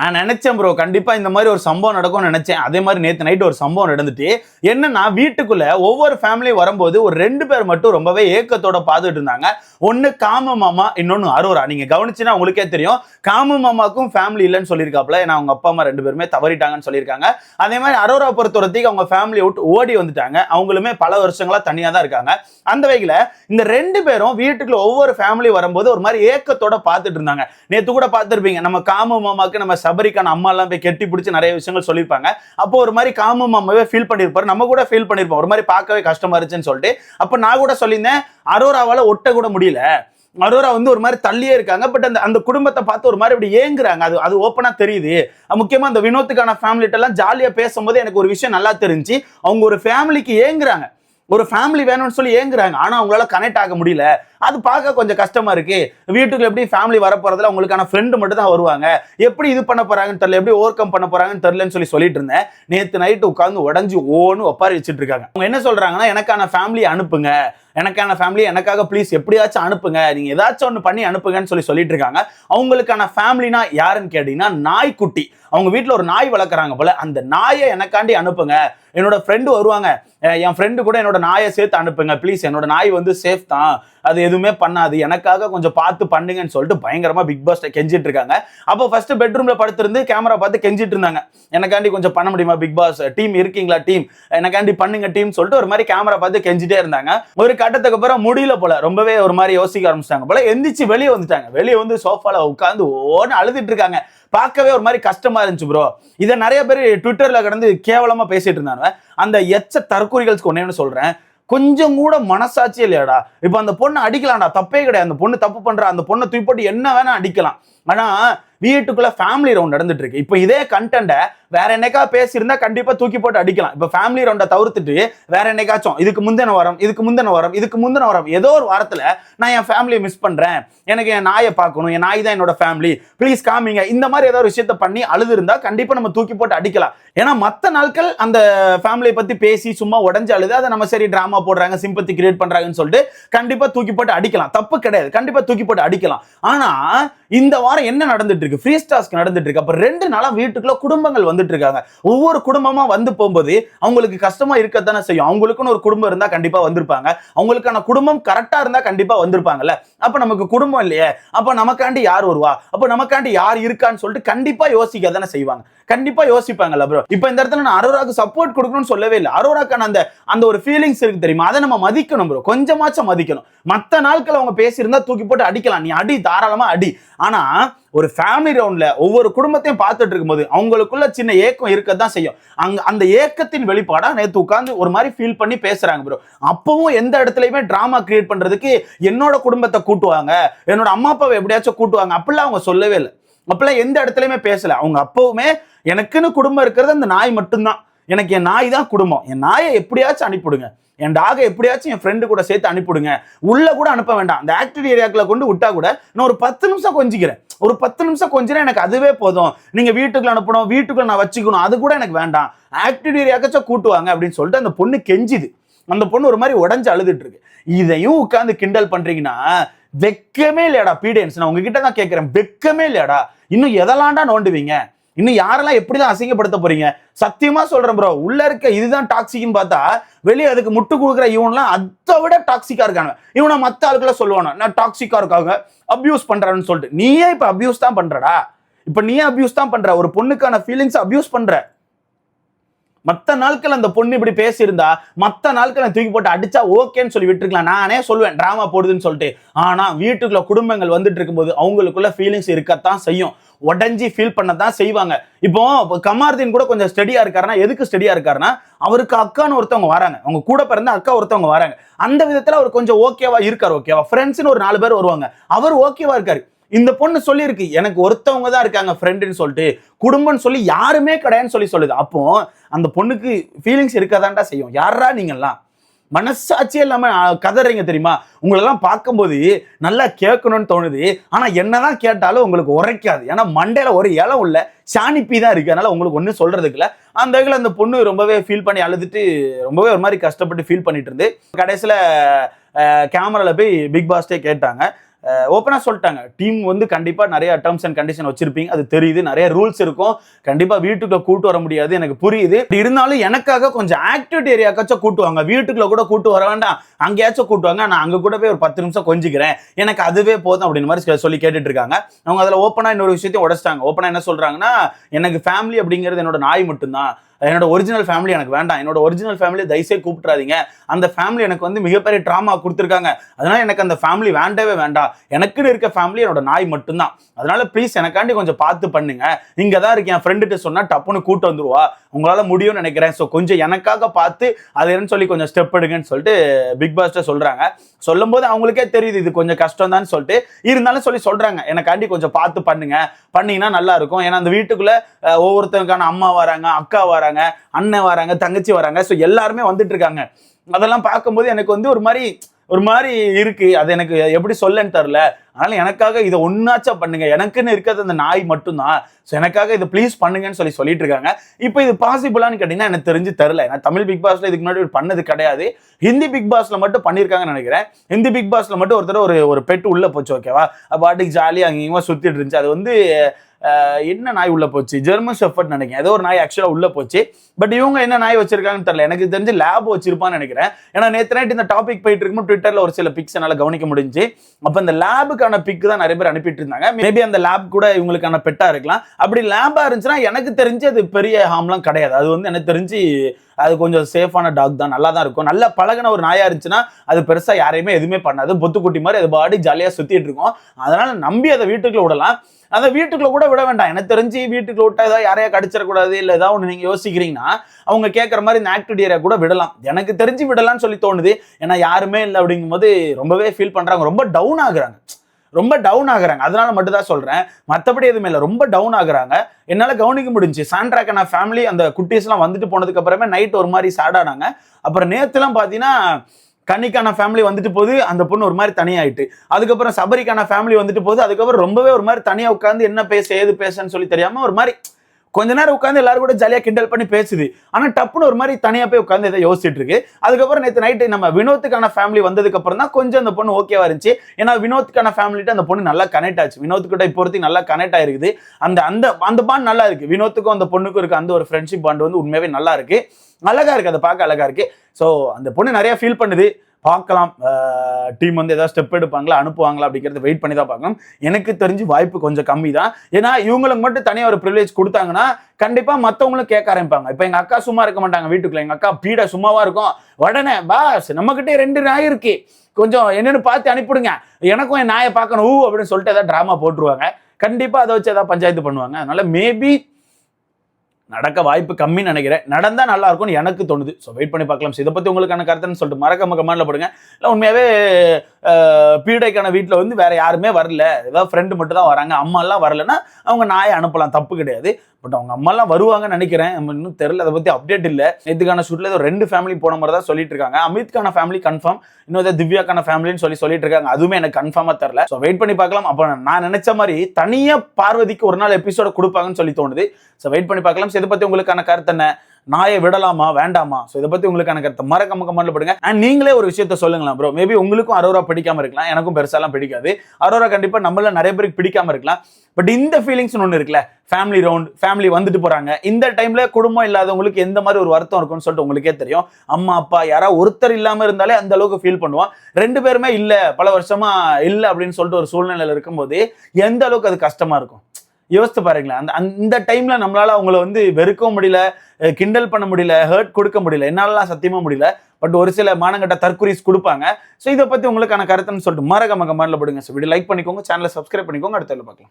நான் நினைச்சேன் ப்ரோ கண்டிப்பா இந்த மாதிரி ஒரு சம்பவம் நடக்கும்னு நினைச்சேன். அதே மாதிரி நேத்து நைட் ஒரு சம்பவம் நடந்துட்டு என்னன்னா வீட்டுக்குள்ள ஒவ்வொரு ஃபேமிலியும் வரும்போது ஒரு ரெண்டு பேர் மட்டும் ரொம்பவே ஏக்கத்தோட பார்த்துட்டு இருந்தாங்க. ஒன்னு காம மாமா இன்னொன்னு அரோரா. நீங்க கவனிச்சுன்னா உங்களுக்கே தெரியும். காம மாமாக்கும் ஃபேமிலி இல்லைன்னு சொல்லியிருக்காப்ல ஏன்னா அவங்க அப்பா அம்மா ரெண்டு பேருமே தவறிட்டாங்கன்னு சொல்லியிருக்காங்க. அதே மாதிரி அரோரா பொறுத்தவரைக்கும் அவங்க ஃபேமிலியை விட்டு ஓடி வந்துட்டாங்க. அவங்களுமே பல வருஷங்களா தனியா தான் இருக்காங்க. அந்த வகையில இந்த ரெண்டு பேரும் வீட்டுக்குள்ள ஒவ்வொரு ஃபேமிலி வரும்போது ஒரு மாதிரி ஏக்கத்தோட பார்த்துட்டு இருந்தாங்க. நேத்து கூட பார்த்துருப்பீங்க. நம்ம காம மாமாக்கு நம்ம சபரிக்கான அம்மா எல்லாம் போய் கெட்டி பிடிச்சி நிறைய விஷயங்கள் சொல்லியிருப்பாங்க. அப்போ ஒரு மாதிரி காமு அம்மாவே ஃபீல் பண்ணியிருப்பாரு. நம்ம கூட ஃபீல் பண்ணியிருப்போம். ஒரு மாதிரி பார்க்கவே கஷ்டமா இருந்துச்சுன்னு சொல்லிட்டு. அப்போ நான் கூட சொல்லியிருந்தேன் அரோராவால ஒட்ட கூட முடியல. அரோரா வந்து ஒரு மாதிரி தள்ளியே இருக்காங்க. பட் அந்த அந்த குடும்பத்தை பார்த்து ஒரு மாதிரி இப்படி ஏங்குறாங்க. அது அது ஓப்பனா தெரியுது. முக்கியமாக முக்கியமா அந்த வினோத்துக்கான ஃபேமிலிட்டெல்லாம் ஜாலியாக ஜாலியா பேசும்போது எனக்கு ஒரு விஷயம் நல்லா தெரிஞ்சு அவங்க ஒரு ஃபேமிலிக்கு ஏங்குறாங்க. ஒரு ஃபேமிலி வேணும்னு சொல்லி ஏங்குறாங்க. ஆனால் அவங்களால கனெக்ட் ஆக முடியல. அது பார்க்க கொஞ்சம் கஷ்டமா இருக்கு. வீட்டுக்கு எப்படி ஃபேமிலி வரப்போறதுல அவங்களுக்கான உங்களுக்கான ஃப்ரெண்டு மட்டும் தான் வருவாங்க. எப்படி இது பண்ண போறாங்கன்னு தெரியல. எப்படி ஓவர் கம் பண்ண போறாங்கன்னு தெரியலன்னு சொல்லி சொல்லிட்டு இருந்தேன். நேற்று நைட்டு உட்காந்து உடஞ்சி ஓன்னு ஒப்பாரி வச்சுட்டு இருக்காங்க. அவங்க என்ன சொல்றாங்கன்னா எனக்கான ஃபேமிலி அனுப்புங்க. எனக்கான ஃபேமிலி எனக்காக ப்ளீஸ் எப்படியாச்சும் அனுப்புங்க. நீங்க ஏதாச்சும் ஒன்று பண்ணி அனுப்புங்கன்னு சொல்லி சொல்லிட்டு இருக்காங்க. அவங்களுக்கான ஃபேமிலினா யாருன்னு கேட்டீங்கன்னா நாய்க்குட்டி. அவங்க வீட்டில் ஒரு நாய் வளர்க்குறாங்க போல. அந்த நாயை எனக்காண்டி அனுப்புங்க. என்னோட ஃப்ரெண்டு வருவாங்க. என் ஃப்ரெண்டு கூட என்னோட நாயை சேர்த்து அனுப்புங்க. ப்ளீஸ் என்னோட நாய் வந்து சேஃப் தான். அது எதுவுமே பண்ணாது. எனக்காக கொஞ்சம் பார்த்து பண்ணுங்கன்னு சொல்லிட்டு பயங்கரமா பிக் பாஸ்ட்டை கெஞ்சிட்டு இருக்காங்க. அப்போ ஃபர்ஸ்ட் பெட்ரூம்ல படுத்திருந்து கேமரா பார்த்து கெஞ்சிட்டு இருந்தாங்க. எனக்காண்டி கொஞ்சம் பண்ண முடியுமா பிக் பாஸ் டீம் இருக்கீங்களா டீம் எனக்காண்டி பண்ணுங்க டீம் சொல்லிட்டு ஒரு மாதிரி கேமரா பார்த்து கெஞ்சிட்டே இருந்தாங்க. ஒரு கட்டத்துக்கு அப்புறம் முடியல போல. ரொம்பவே ஒரு மாதிரி யோசிக்க ஆரம்பிச்சிட்டாங்க போல. எந்திரிச்சு வெளியே வந்துட்டாங்க. வெளியே வந்து சோஃபால உட்காந்து ஓன்னு அழுதுட்டு இருக்காங்க. பார்க்கவே ஒரு மாதிரி கஷ்டமா இருந்துச்சு ப்ரோ இதை நிறைய பேர் ட்விட்டர்ல கடந்து கேவலமா பேசிட்டு இருந்தாங்க அந்த எச்ச தற்கொலைகளுக்கு ஒன்னே சொல்றேன். கொஞ்சம் கூட மனசாட்சி இல்லையாடா. இப்போ அந்த பொண்ணை அடிக்கலாம்டா. தப்பே கிடையாது. அந்த பொண்ணு தப்பு பண்ற. அந்த பொண்ணை தூக்கி என்ன வேணா அடிக்கலாம். ஆனா வீட்டுக்குள்ள ஃபேமிலி ரவுண்ட் நடந்துட்டு இருக்கு இப்போ இதே கண்டென்ட்டை வேற என்னைக்கா பேசியிருந்தா கண்டிப்பா தூக்கி போட்டு அடிக்கலாம். இப்போ ஃபேமிலி ரவுண்டை தவிர்த்துட்டு வேற என்னைக்காச்சும் இதுக்கு முந்தின வாரம் இதுக்கு முந்தின வாரம் இதுக்கு முந்தின வாரம் ஏதோ ஒரு வாரத்தில் நான் என் ஃபேமிலியை மிஸ் பண்றேன். எனக்கு என் நாயை பார்க்கணும் என் நாய் தான் என்னோட ஃபேமிலி ப்ளீஸ் காமிங்க. இந்த மாதிரி ஏதாவது ஒரு விஷயத்த பண்ணி அழுது இருந்தா கண்டிப்பா நம்ம தூக்கி போட்டு அடிக்கலாம். ஏன்னா மற்ற நாட்கள் அந்த ஃபேமிலியை பத்தி பேசி சும்மா உடஞ்சு அழுது அதை நம்ம சரி டிராமா போடுறாங்க சிம்பத்தி கிரியேட் பண்றாங்கன்னு சொல்லிட்டு கண்டிப்பா தூக்கி போட்டு அடிக்கலாம். தப்பு கிடையாது. கண்டிப்பா தூக்கி போட்டு அடிக்கலாம். ஆனா இந்த வாரம் என்ன நடந்துட்டு இருக்கு. ஃப்ரீ ஸ்டாஸ்க் நடந்துட்டு இருக்கு. அப்ப ரெண்டு நாளா வீட்டுக்குள்ள குடும்பங்கள் வந்துட்டு இருக்காங்க. ஒவ்வொரு குடும்பமா வந்து போகும்போது அவங்களுக்கு கஷ்டமா இருக்கத்தானே செய்யும். அவங்களுக்குன்னு ஒரு குடும்பம் இருந்தா கண்டிப்பா வந்திருப்பாங்க. அவங்களுக்கான குடும்பம் கரெக்டா இருந்தா கண்டிப்பா வந்திருப்பாங்கல்ல. அப்ப நமக்கு குடும்பம் இல்லையே. அப்ப நமக்காண்டி யார் வருவா? அப்ப நமக்காண்டி யார் இருக்கான்னு சொல்லிட்டு கண்டிப்பா யோசிக்க தானே செய்வாங்க. கண்டிப்பா யோசிப்பாங்கல்ல ப்ரோ இப்போ இந்த இடத்துல நான் அரோராக்கு சப்போர்ட் கொடுக்கணும்னு சொல்லவே இல்லை. அரோராக்கான அந்த அந்த ஒரு ஃபீலிங்ஸ் இருக்கு தெரியுமா? அதை நம்ம மதிக்கணும் ப்ரோ கொஞ்சமாச்சும் மதிக்கணும். மற்ற நாட்கள் அவங்க பேசியிருந்தா தூக்கி போட்டு அடிக்கலாம். நீ அடி தாராளமா அடி. ஆனா ஒரு ஃபேமிலி ரவுண்ட்ல ஒவ்வொரு குடும்பத்தையும் பார்த்துட்டு இருக்கும்போது அவங்களுக்குள்ள சின்ன ஏக்கம் இருக்கத்தான் செய்யும். அங்க அந்த ஏக்கத்தின் வெளிப்பாடா நேற்று உட்காந்து ஒரு மாதிரி ஃபீல் பண்ணி பேசுறாங்க ப்ரோ அப்பவும் எந்த இடத்துலயுமே டிராமா கிரியேட் பண்றதுக்கு என்னோட குடும்பத்தை கூட்டுவாங்க. என்னோட அம்மா அப்பாவை எப்படியாச்சும் கூட்டுவாங்க. அப்படிலாம் அவங்க சொல்லவே இல்லை. அப்பெல்லாம் எந்த இடத்துலயுமே பேசல. அவங்க அப்பவுமே எனக்குன்னு குடும்பம் இருக்கிறது அந்த நாய் மட்டும்தான். எனக்கு என் நாய் தான் குடும்பம். என் நாயை எப்படியாச்சும் அனுப்பிவிடுங்க. என் டாகை எப்படியாச்சும் என் ஃப்ரெண்டு கூட சேர்த்து அனுப்பிவிடுங்க. உள்ள கூட அனுப்ப வேண்டாம். அந்த ஆக்டிவ் ஏரியாக்குள்ள கொண்டு விட்டா கூட நான் ஒரு பத்து நிமிஷம் கொஞ்சிக்கிறேன். ஒரு பத்து நிமிஷம் கொஞ்ச நேரம் எனக்கு அதுவே போதும். நீங்க வீட்டுக்குள்ள அனுப்பணும் வீட்டுக்குள்ள நான் வச்சுக்கணும் அது கூட எனக்கு வேண்டாம். ஆக்டிவிட்டி ஏரியாக்காச்சும் கூட்டுவாங்க அப்படின்னு சொல்லிட்டு அந்த பொண்ணு கெஞ்சுது. அந்த பொண்ணு ஒரு மாதிரி உடஞ்சு அழுதுட்டு இருக்கு. இதையும் உட்காந்து கிண்டல் பண்றீங்கன்னா வெக்கமே இல்லையாடா பீடியன்ஸ் நான் உங்ககிட்ட தான் கேட்கிறேன் வெக்கமே இல்லையாடா. இன்னும் எதெல்லாம்டா நோண்டுவீங்க? இன்னும் யாரெல்லாம் எப்படிதான் அசிங்கப்படுத்த போறீங்க? சத்தியமா சொல்றேன் ப்ரோ உள்ள இருக்க இதுதான் டாக்ஸிக்னு பார்த்தா வெளியே அதுக்கு முட்டு கொடுக்குற இவன்லாம் அதை விட டாக்ஸிக்கா இருக்காங்க இவனை மத்த ஆளுக்களை சொல்லுவானு நான் டாக்ஸிக்கா இருக்காங்க அபியூஸ் பண்றான்னு சொல்லிட்டு. நீயே இப்ப அபியூஸ் தான் பண்றடா. இப்ப நீயே அபியூஸ் தான் பண்ற. ஒரு பொண்ணுக்கான ஃபீலிங்ஸ் அபியூஸ் பண்ற. மற்ற நாட்கள் அந்த பொண்ணு இப்படி பேசியிருந்தா மற்ற நாட்கள் நான் தூக்கி போட்டு அடிச்சா ஓகேன்னு சொல்லி விட்டுருக்கலாம். நானே சொல்லுவேன் டிராமா போடுதுன்னு சொல்லிட்டு. ஆனா வீட்டுக்குள்ள குடும்பங்கள் வந்துட்டு இருக்கும்போது அவங்களுக்குள்ள ஃபீலிங்ஸ் இருக்கத்தான் செய்யும். உடஞ்சி ஃபீல் பண்ண தான் செய்வாங்க. இப்போ கமார்தீன் கூட கொஞ்சம் ஸ்டடியா இருக்காருன்னா எதுக்கு ஸ்டடியா இருக்காருன்னா அவருக்கு அக்கான்னு ஒருத்தவங்க வராங்க. அவங்க கூட பிறந்த அக்கா ஒருத்தவங்க வராங்க. அந்த விதத்துல அவர் கொஞ்சம் ஓகேவா இருக்காரு ஓகேவா ஃப்ரெண்ட்ஸ்னு ஒரு நாலு பேர் வருவாங்க. அவர் ஓகேவா இருக்காரு. இந்த பொண்ணு சொல்லியிருக்கு எனக்கு ஒருத்தவங்க தான் இருக்காங்க ஃப்ரெண்டுன்னு சொல்லிட்டு. குடும்பம்னு சொல்லி யாருமே கிடையாதுன்னு சொல்லி சொல்லுது. அப்போ அந்த பொண்ணுக்கு ஃபீலிங்ஸ் இருக்காதான்டா செய்யும். யாரா நீங்கள்லாம்? மனசாட்சியே இல்லாமல் கதறீங்க தெரியுமா? உங்களெல்லாம் பார்க்கும்போது நல்லா கேட்கணும்னு தோணுது. ஆனால் என்னதான் கேட்டாலும் உங்களுக்கு உரைக்காது. ஏன்னா மண்டையில் ஒரு இலம் உள்ள சாணிப்பி தான் இருக்கு. அதனால உங்களுக்கு ஒன்றும் சொல்றதுக்கு அந்த வகையில் அந்த பொண்ணு ரொம்பவே ஃபீல் பண்ணி அழுதுட்டு ரொம்பவே ஒரு மாதிரி கஷ்டப்பட்டு ஃபீல் பண்ணிட்டு இருந்து. கடைசியில் கேமராவில் போய் பிக் பாஸ்டே கேட்டாங்க. ஓப்பனாக சொல்லிட்டாங்க. டீம் வந்து கண்டிப்பாக நிறைய டேர்ம்ஸ் அண்ட் கண்டிஷன் வச்சிருப்பீங்க. அது தெரியுது. நிறைய ரூல்ஸ் இருக்கும். கண்டிப்பாக வீட்டுக்குள்ள கூட்டு வர முடியாது. எனக்கு புரியுது. இப்படி இருந்தாலும் எனக்காக கொஞ்சம் ஆக்டிவிட்டி ஏரியாக்காச்சும் கூட்டுவாங்க வீட்டுக்குள்ள கூட கூட்டு வர வேண்டாம். அங்கேயாச்சும் கூட்டுவாங்க நான் அங்கே கூட போய் ஒரு பத்து நிமிஷம் கொஞ்சிக்கிறேன். எனக்கு அதுவே போதும் அப்படின்னு மாதிரி சொல்லி கேட்டுட்டு இருக்காங்க அவங்க அதில் ஓப்பனாக இன்னொரு விஷயத்தையும் உடச்சிட்டாங்க. ஓப்பனாக என்ன சொல்கிறாங்கன்னா எனக்கு ஃபேமிலி அப்படிங்கிறது என்னோட நாய் மட்டும்தான். என்னோட ஒரிஜினல் ஃபேமிலி எனக்கு வேண்டாம். என்னோட ஒரிஜினல் ஃபேமிலி தயவுசே கூப்பிட்றாதீங்க அந்த ஃபேமிலி எனக்கு வந்து மிகப்பெரிய ட்ராமா கொடுத்துருக்காங்க. அதனால எனக்கு அந்த ஃபேமிலி வேண்டவே வேண்டாம். எனக்குன்னு இருக்க ஃபேமிலி என்னோட நாய் மட்டும்தான். அதனால ப்ளீஸ் எனக்காண்டி கொஞ்சம் பார்த்து பண்ணுங்க. இங்கே தான் இருக்கேன் என் ஃப்ரெண்டுகிட்ட சொன்னால் டப்புன்னு கூட்டு வந்துருவா. உங்களால் முடியும்னு நினைக்கிறேன். ஸோ கொஞ்சம் எனக்காக பார்த்து அது என்னன்னு சொல்லி கொஞ்சம் ஸ்டெப் எடுங்கன்னு சொல்லிட்டு பிக் பாஸ்ட்டை சொல்கிறாங்க சொல்லும்போது அவங்களுக்கே தெரியுது இது கொஞ்சம் கஷ்டம் தான் சொல்லிட்டு. இருந்தாலும் சொல்லி சொல்கிறாங்க எனக்காண்டி கொஞ்சம் பார்த்து பண்ணுங்க. பண்ணீங்கன்னா நல்லா இருக்கும். ஏன்னா அந்த வீட்டுக்குள்ளே ஒவ்வொருத்தருக்கான அம்மா வராங்க அக்கா வராங்க. அண்ணன் வராங்க தங்கச்சி வராங்க. ஸோ எல்லாருமே வந்துட்டு இருக்காங்க. அதெல்லாம் பார்க்கும்போது எனக்கு வந்து ஒரு மாதிரி ஒரு மாதிரி இருக்கு. அது எனக்கு எப்படி சொல்லன்னு தெரில அதனால எனக்காக இதை ஒன்னாச்சா பண்ணுங்க. எனக்குன்னு இருக்கிறது அந்த நாய் மட்டும்தான். ஸோ எனக்காக இதை ப்ளீஸ் பண்ணுங்கன்னு சொல்லி சொல்லிட்டு இருக்காங்க. இப்போ இது பாசிபிளான்னு கேட்டிங்கன்னா எனக்கு தெரிஞ்சு தெரில ஏன்னா தமிழ் பிக் பாஸ்ல இதுக்கு முன்னாடி பண்ணது கிடையாது. ஹிந்தி பிக் பாஸ்ல மட்டும் பண்ணியிருக்காங்கன்னு நினைக்கிறேன். ஹிந்தி பிக் பாஸ்ல மட்டும் ஒருத்தர் ஒரு ஒரு பெட்டு உள்ள போச்சு ஓகேவா பாட்டுக்கு ஜாலியாக அங்கேயுமா சுத்திட்டு இருந்துச்சு. அது வந்து என்ன நாய் உள்ள போச்சு? ஜெர்மன் ஷெஃபர்ட் நினைக்கிறேன். ஏதோ ஒரு நாய் ஆக்சுவலாக உள்ள போச்சு. பட் இவங்க என்ன நாய் வச்சிருக்காங்கன்னு தெரியல. எனக்கு தெரிஞ்சு லேப் வச்சிருப்பான்னு நினைக்கிறேன். ஏன்னா நேற்று நைட் இந்த டாபிக் போயிட்டு இருக்கும் ட்விட்டர்ல ஒரு சில பிக்ஸ் என்னால் கவனிக்க முடிஞ்சு. அப்போ இந்த லேபுக்கான பிக் தான் நிறைய பேர் அனுப்பிட்டு இருந்தாங்க. மேபி அந்த லேப் கூட இவங்களுக்கான பெட்டா இருக்கலாம். அப்படி லேபா இருந்துச்சுன்னா எனக்கு தெரிஞ்சு அது பெரிய ஹார்ம்லாம் கிடையாது. அது வந்து எனக்கு தெரிஞ்சு அது கொஞ்சம் சேஃபான டாக் தான் நல்லா தான் இருக்கும். நல்லா பழகின ஒரு நாயாக இருந்துச்சுன்னா அது பெருசாக யாரையுமே எதுவுமே பண்ணாது. பொத்துக்குட்டி மாதிரி அது பாடி ஜாலியாக சுற்றிட்டு இருக்கும். அதனால் நம்பி அதை வீட்டுக்குள்ளே விடலாம். அந்த வீட்டுக்குள்ள கூட விட வேண்டாம். எனக்கு தெரிஞ்சு வீட்டுக்குள்ள விட்டா ஏதாவது யாரையா கடிச்சிடக்கூடாது இல்லை ஏதாவது ஒன்று நீங்கள் யோசிக்கிறீங்கன்னா அவங்க கேட்குற மாதிரி இந்த ஆக்டிவிட்டி ஏரியா கூட விடலாம். எனக்கு தெரிஞ்சு விடலாம்னு சொல்லி தோணுது. ஏன்னா யாருமே இல்லை அப்படிங்கும்போது ரொம்பவே ஃபீல் பண்ணுறாங்க ரொம்ப டவுன் ஆகுறாங்க. ரொம்ப டவுன் ஆகுறாங்க. அதனால மட்டும் தான் சொல்கிறேன் மற்றபடி எதுவுமே இல்லை. ரொம்ப டவுன் ஆகுறாங்க. என்னால் கவனிக்க முடிஞ்சு சாண்ட்ராக்கான ஃபேமிலி அந்த குட்டீஸ்லாம் வந்துட்டு போனதுக்கு அப்புறமே நைட் ஒரு மாதிரி சேடானாங்க அப்புறம் நேற்றுலாம் பார்த்தீங்கன்னா கன்னிக்கான ஃபேமிலி வந்துட்டு போகுது அந்த பொண்ணு ஒரு மாதிரி தனியாயிட்டு. அதுக்கப்புறம் சபரிக்கான ஃபேமிலி வந்துட்டு போகுது அதுக்கப்புறம் ரொம்பவே ஒரு மாதிரி தனியாக உட்காந்து என்ன பேச ஏது பேசன்னு சொல்லி தெரியாமல் ஒரு மாதிரி கொஞ்ச நேரம் உட்காந்து எல்லாரும் கூட ஜாலியாக கிண்டல் பண்ணி பேசுது. ஆனால் டப்புன்னு ஒரு மாதிரி தனியாக போய் உட்காந்து இதை யோசிச்சுட்டு இருக்கு. அதுக்கப்புறம் நேற்று நைட்டு நம்ம வினோத்துக்கான ஃபேமிலி வந்ததுக்கு அப்புறம் தான் கொஞ்சம் அந்த பொண்ணு ஓகேவா இருந்துச்சு. ஏன்னா வினோத்துக்கான ஃபேமிலிட்டு அந்த பொண்ணு நல்லா கனெக்ட் ஆச்சு. வினோத்துக்கிட்ட இப்போ ஒருத்தி நல்லா கனெக்ட் ஆயிருக்குது. அந்த அந்த அந்த பாண்ட் நல்லா இருக்கு. வினோத்துக்கும் அந்த பொண்ணுக்கும் இருக்க அந்த ஒரு ஃப்ரெண்ட்ஷிப் பாண்ட் வந்து உண்மையாவே நல்லா இருக்கு. அழகா இருக்கு. அதை பார்க்க அழகா இருக்கு. ஸோ அந்த பொண்ணு நிறைய ஃபீல் பண்ணுது. பார்க்கலாம். டீம் வந்து ஏதாவது ஸ்டெப் எடுப்பாங்களா அனுப்புவாங்களா அப்படிங்கிறத வெயிட் பண்ணி தான் பார்க்கணும். எனக்கு தெரிஞ்சு வாய்ப்பு கொஞ்சம் கம்மி தான் ஏன்னா இவங்களுக்கு மட்டும் தனியாக ஒரு ப்ரிவிலேஜ் கொடுத்தாங்கன்னா கண்டிப்பாக மற்றவங்களும் கேட்க ஆரம்பிப்பாங்க. இப்போ எங்கள் அக்கா சும்மா இருக்க மாட்டாங்க வீட்டுக்குள்ள. எங்கள் அக்கா பீடா சும்மாவாக இருக்கும். உடனே பாஸ் நம்மக்கிட்டே ரெண்டு நாய் இருக்கு. கொஞ்சம் என்னென்னு பார்த்து அனுப்பிடுங்க. எனக்கும் என் நாயை பார்க்கணும். ஊ அப்படின்னு சொல்லிட்டு ஏதாவது ட்ராமா போட்டுருவாங்க. கண்டிப்பாக அதை வச்சு ஏதாவது பஞ்சாயத்து பண்ணுவாங்க. அதனால மேபி நடக்க வாய்ப்பு கம்மின்னு நினைக்கிறேன். நடந்தால் நல்லா இருக்கும்னு எனக்கு தோணுது. ஸோ வெயிட் பண்ணி பார்க்கலாம். ஸோ இதை பற்றி உங்களுக்கான கருத்துன்னு சொல்லிட்டு மறக்காம கமெண்ட்ல போடுங்க. இல்லை உண்மையாகவே பீடைக்கான வீட்டில் வந்து வேற யாருமே வரல. ஏதாவது ஃப்ரெண்டு மட்டும் தான் வராங்க. அம்மா எல்லாம் வரலன்னா அவங்க நாயை அனுப்பலாம். தப்பு கிடையாது. பட் அவங்க அம்மாலாம் வருவாங்கன்னு நினைக்கிறேன். நம்ம இன்னும் தெரியல. அதை பற்றி அப்டேட் இல்லை. நேற்றுக்கான ஷூட்டில் ஏதோ ரெண்டு ஃபேமிலி போன மாதிரி தான் சொல்லிட்டு இருக்காங்க. அமித்கான ஃபேமிலி கன்ஃபார்ம் இன்னும் ஏதோ திவ்யாக்கான ஃபேமிலின்னு சொல்லி சொல்லிட்டு இருக்காங்க. அதுவுமே எனக்கு கன்ஃபார்மாக தெரில ஸோ வெயிட் பண்ணி பார்க்கலாம். அப்போ நான் நினச்ச மாதிரி தனியாக பார்வதிக்கு ஒரு நாள் எபிசோட கொடுப்பாங்கன்னு சொல்லி தோணுது. ஸோ வெயிட் பண்ணி பார்க்கலாம். சரி இதை பத்தி உங்களுக்கான கருத்து என்ன? நாயை விடலாமா? வேண்டாமா? ஸோ இதை பத்தி உங்களுக்கான கருத்தை மறக்காம கமெண்ட்ல போடுங்க. அண்ட் நீங்களே ஒரு விஷயத்த சொல்லுங்களேன் ப்ரோ மேபி உங்களுக்கும் அரோரா பிடிக்காம இருக்கலாம். எனக்கும் பெருசாலாம் பிடிக்காது. அரோரா கண்டிப்பா நம்மள நிறைய பேருக்கு பிடிக்காம இருக்கலாம். பட் இந்த ஃபீலிங்ஸ் ஒன்று இருக்குல்ல ஃபேமிலி ரவுண்ட் ஃபேமிலி வந்துட்டு போறாங்க. இந்த டைம்ல குடும்பம் இல்லாதவங்களுக்கு எந்த மாதிரி ஒரு வருத்தம் இருக்கும்னு சொல்லிட்டு உங்களுக்கே தெரியும். அம்மா அப்பா யாராவது ஒருத்தர் இல்லாம இருந்தாலே அந்த அளவுக்கு ஃபீல் பண்ணுவோம் ரெண்டு பேருமே இல்ல பல வருஷமா இல்லை அப்படின்னு சொல்லிட்டு ஒரு சூழ்நிலையில இருக்கும்போது எந்த அளவுக்கு அது கஷ்டமா இருக்கும்? யோசித்து பாருங்களேன். அந்த அந்த டைம்ல நம்மளால அவங்கள வந்து வெறுக்கவும் முடியல கிண்டல் பண்ண முடியல ஹர்ட் கொடுக்க முடியல என்னாலலாம் சத்தியமா முடியல. பட் ஒரு சில மானங்கட்ட தற்குறிஸ் கொடுப்பாங்க. ஸோ இதை பத்தி உங்களுக்கான கருத்துன்னு சொல்லிட்டு மறக்காம கமெண்ட்ல போடுங்க. ஸோ வீடியோ லைக் பண்ணிக்கோங்க சேனலை சப்ஸ்கிரைப் பண்ணிக்கோங்க. அடுத்த பார்க்கலாம்.